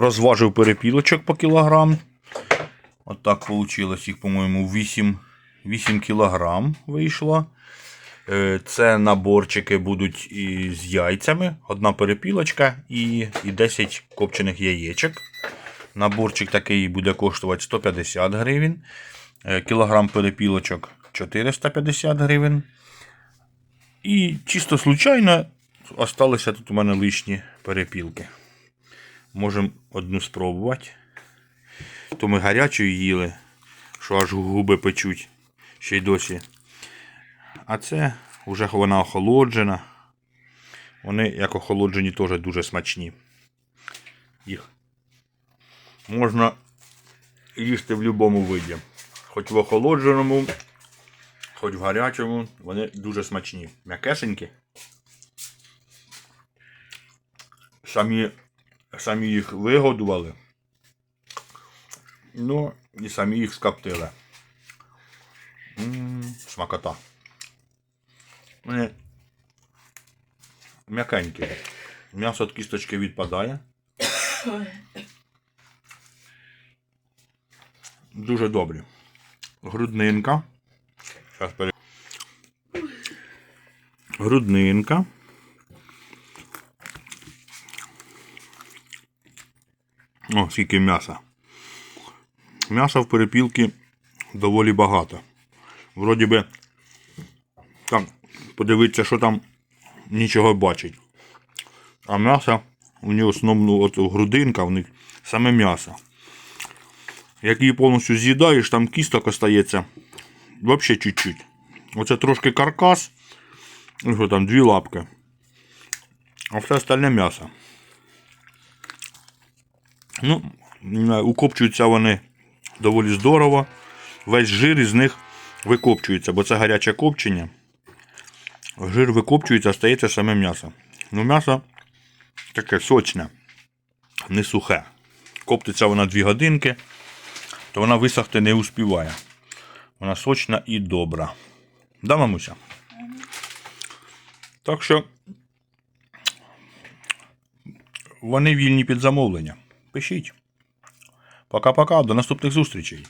розважив перепілочок по кілограм. От так вийшло їх, по-моєму, 8, 8 кілограм вийшло. Е, Це наборчики будуть із яйцями, одна перепілочка і, і 10 копчених яєчок. Наборчик такий буде коштувати 150 гривень. Е, Кілограм перепілочок 450 гривень. І чисто случайно осталися тут у мене лишні перепілки. Можемо одну спробувати. То ми гарячою їли, що аж губи печуть ще й досі. А це вже вона охолоджена. Вони, як охолоджені, теж дуже смачні. Їх можна їсти в будь-якому виді. Хоч в охолодженому, хоч в гарячому, вони дуже смачні. М'якесенькі. Самі, самі їх вигодували. Ну, і самі їх скоптили. Смакота. Вони м'якенькі. М'ясо від кісточки відпадає. Дуже добрі. Груднинка. Зараз пере... Груднинка. О, скільки м'яса. М'яса в перепілки доволі багато. Вроді би, там, подивитися, що там нічого бачить. А м'ясо, у нього основну от грудинка, в них саме м'ясо. Як її повністю з'їдаєш, там кісток остається взагалі чуть-чуть. Оце трошки каркас, ну, що там дві лапки. А все остальне м'ясо. Ну, укопчуються вони доволі здорово. Весь жир із них викопчується, бо це гаряче копчення. Жир викопчується, стається саме м'ясо. Ну, м'ясо таке сочне, не сухе. Коптиться вона 2 годинки, то вона висохти не успіває. Вона сочна і добра. Да, мамуся? Так що вони вільні під замовлення. Пишіть. Пока-пока, до наступних зустрічей.